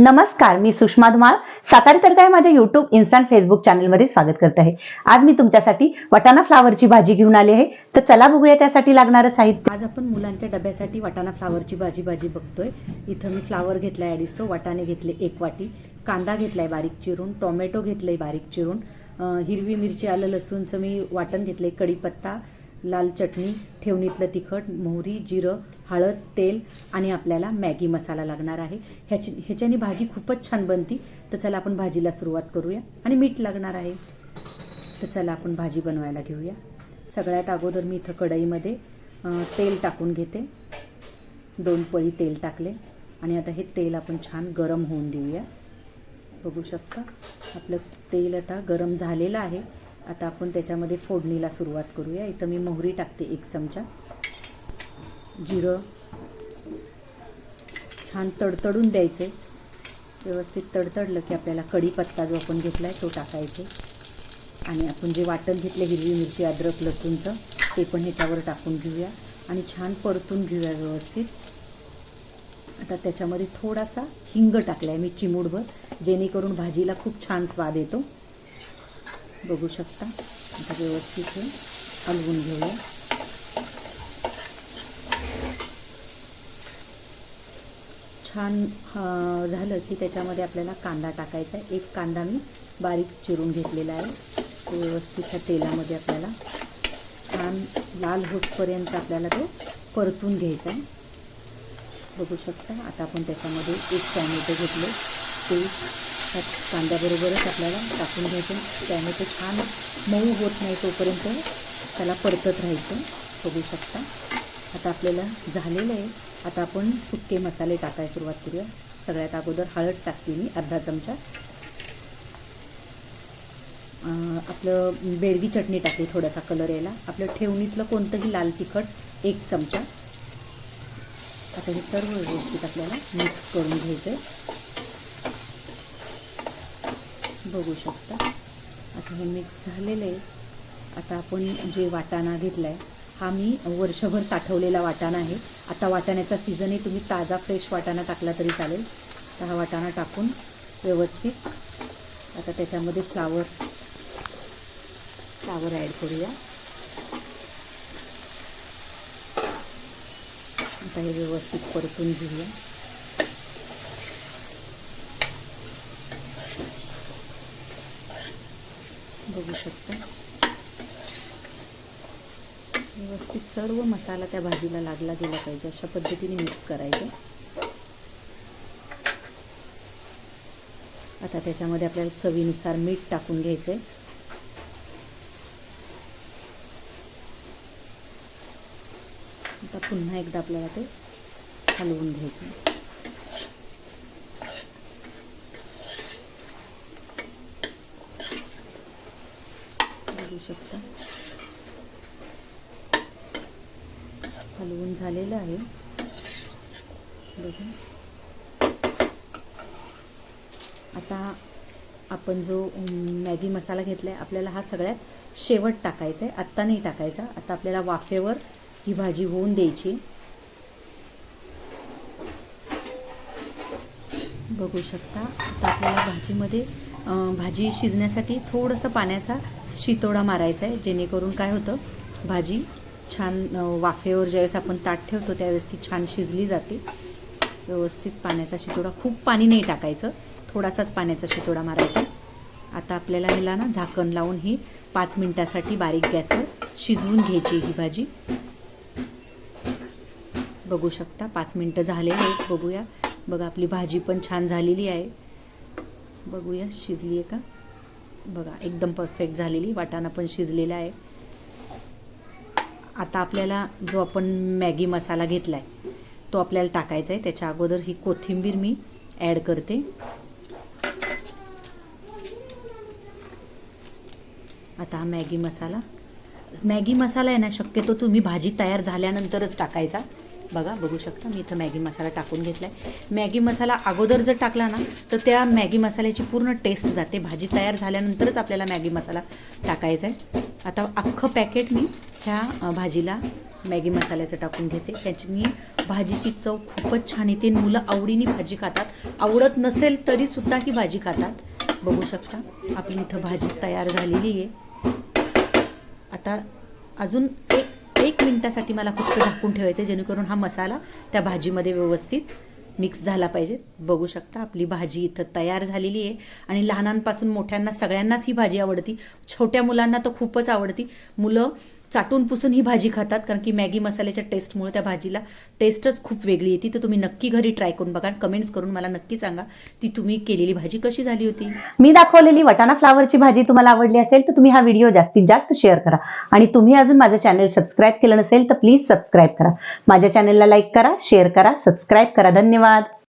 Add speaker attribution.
Speaker 1: नमस्कार मी सुषमा धुमाळ. सातारी तडका या माझ्या युट्यूब इन्स्टंट फेसबुक चॅनलमध्ये स्वागत करत आहे. आज मी तुमच्यासाठी वटाणा फ्लावरची भाजी घेऊन आली आहे. तर चला बघूया त्यासाठी लागणारं साहित्य.
Speaker 2: आज आपण मुलांच्या डब्यासाठी वटाणा फ्लावरची भाजी भाजी बघतोय. इथं मी फ्लावर घेतलाय अडीचसो वाटाणे घेतले एक वाटी कांदा घेतलाय बारीक चिरून टोमॅटो घेतलंय बारीक चिरून हिरवी मिरची आलं लसूणचं मी वाटण घेतलंय कढीपत्ता लाल चटणी ठेवणीतलं तिखट मोहरी जिरं हळद तेल आणि आपल्याला मॅगी मसाला लागणार आहे. ह्याची ह्याच्याने भाजी खूपच छान बनती. तर चला आपण भाजीला सुरुवात करूया. आणि मीठ लागणार आहे. तर चला आपण भाजी बनवायला घेऊया. सगळ्यात अगोदर मी इथं कढईमध्ये तेल टाकून घेते. दोन पळी तेल टाकले. आणि आता हे तेल आपण छान गरम होऊन देऊया. बघू शकता. आपलं तेल आता गरम झालेलं आहे. आता आपण त्याच्यामध्ये फोडणीला सुरुवात करूया. इथं मी मोहरी टाकते एक चमचा. जिरं. छान तडतडून द्यायचे. व्यवस्थित तडतडलं की आपल्याला कढीपत्ता जो आपण घेतला आहे तो टाकायचे. आणि आपण जे वाटण घेतले हिरवी मिरची अद्रक लसूणचं ते पण ह्याच्यावर टाकून घेऊया. आणि छान परतून घेऊया व्यवस्थित. आता त्याच्यामध्ये थोडासा हिंग टाकला आहे मी चिमूडभर जेणेकरून भाजीला खूप छान स्वाद येतो. बघू शकता. आता व्यवस्थित हे हलवून घेऊया. छान झालं की त्याच्यामध्ये आपल्याला कांदा टाकायचा आहे. एक कांदा मी बारीक चिरून घेतलेला आहे. तो व्यवस्थित तेलामध्ये आपल्याला छान लाल होसपर्यंत आपल्याला तो परतून घ्यायचा आहे. बघू शकता. आता आपण त्याच्यामध्ये एक टॅमॅटो घेतले ते त्यात कांद्याबरोबरच आपल्याला टाकून घ्यायचं. त्याने ते छान मऊ होत नाही तोपर्यंत त्याला परतत राहायचं. बघू शकता. आता आपल्याला झालेलं आहे. आता आपण सुके मसाले टाकायला सुरुवात करूया. सगळ्यात अगोदर हळद टाकते मी अर्धा चमचा. आपलं बेडगी चटणी टाकली थोडासा कलर यायला. आपलं ठेवणीतलं कोणतंही लाल तिखट एक चमचा. आता हे सर्व व्यवस्थित आपल्याला मिक्स करून घ्यायचं आहे बघू शकता. आता हे मिक्स झालेलं आहे. आता आपण जे वाटाणा घेतला आहे हा मी वर्षभर साठवलेला वाटाणा आहे. आता वाटाण्याचा सीझन आहे तुम्ही ताजा फ्रेश वाटाणा टाकला तरी चालेल. तर हा वाटाणा टाकून व्यवस्थित आता त्याच्यामध्ये फ्लावर फ्लावर ॲड करूया. आता हे व्यवस्थित परतून घेऊया. बघू शकता. व्यवस्थित सर्व मसाला त्या भाजीला लागला गेला पाहिजे अशा पद्धतीने मिक्स करायचं. आता त्याच्यामध्ये आपल्याला चवीनुसार मीठ टाकून घ्यायचं आहे आता पुन्हा एकदा आपल्याला ते हलवून घ्यायचं करू शकता. हलवून झालेलं आहे. बघा. आता आपण जो मॅगी मसाला घेतला आहे आपल्याला हा सगळ्यात शेवट टाकायचा आहे आत्ता नाही टाकायचा. आता आपल्याला वाफेवर ही भाजी होऊन द्यायची. बघू शकता. आता आपल्याला भाजीमध्ये भाजी शिजण्यासाठी थोडंसं पाण्याचा शितोडा मारायचा आहे जेणेकरून काय होतं भाजी छान वाफेवर ज्यावेळेस आपण ताट ठेवतो त्यावेळेस ती छान शिजली जाते. व्यवस्थित पाण्याचा शितोडा खूप पाणी नाही टाकायचं थोडासाच पाण्याचा शितोडा मारायचा. आता आपल्याला ह्याला ना झाकण लावून ही पाच मिनटासाठी बारीक गॅसवर शिजवून घ्यायची ही भाजी. बघू शकता पाच मिनटं झालेली आहेत बघूया. बघा आपली भाजी पण छान झालेली आहे. बघूया शिजली आहे का? बघा एकदम परफेक्ट झालेली. वाटाणा पण शिजलेला आहे. आता आपल्याला जो आपण मॅगी मसाला घेतला आहे तो आपल्याला टाकायचा आहे. त्याच्या अगोदर ही कोथिंबीर मी ॲड करते. आता हा मॅगी मसाला. मॅगी मसाला आहे ना शक्यतो तुम्ही भाजी तयार झाल्यानंतरच टाकायचा. बघा बघू शकता मी इथं मॅगी मसाला टाकून घेतला आहे मॅगी मसाला अगोदर जर टाकला ना तर त्या मॅगी मसाल्याची पूर्ण टेस्ट जाते. भाजी तयार झाल्यानंतरच आपल्याला मॅगी मसाला टाकायचा आहे. आता अख्खं पॅकेट मी ह्या भाजीला मॅगी मसाल्याचं टाकून घेते. त्याच्यानी भाजीची चव खूपच छान येते. मुलं आवडीने भाजी खातात. आवडत नसेल तरीसुद्धा ही भाजी खातात. बघू शकता आपली इथं भाजी तयार झालेली आहे. आता अजून एक एक मिनटासाठी मला फक्त झाकून ठेवायचं आहे जेणेकरून हा मसाला त्या भाजीमध्ये व्यवस्थित मिक्स झाला पाहिजे. बघू शकता आपली भाजी इथं तयार झालेली आहे. आणि लहानांपासून मोठ्यांना सगळ्यांनाच ही भाजी आवडती. छोट्या मुलांना तर खूपच आवडती. मुलं चाटून पुसून ही भाजी खातात कारण की मॅगी मसाल्याच्या टेस्टमुळे त्या भाजीला टेस्टच खूप वेगळी येते. तर तुम्ही नक्की घरी ट्राय करून बघा कमेंट्स करून मला नक्की सांगा ती तुम्ही केलेली भाजी कशी झाली होती.
Speaker 1: मी दाखवलेली वटाणा फ्लावरची भाजी तुम्हाला आवडली असेल तर तुम्ही हा व्हिडिओ जास्तीत जास्त शेअर करा. आणि तुम्ही अजून माझं चॅनल सबस्क्राईब केलं नसेल तर प्लीज सबस्क्राईब करा. माझ्या चॅनलला लाईक करा शेअर करा सबस्क्राईब करा. धन्यवाद.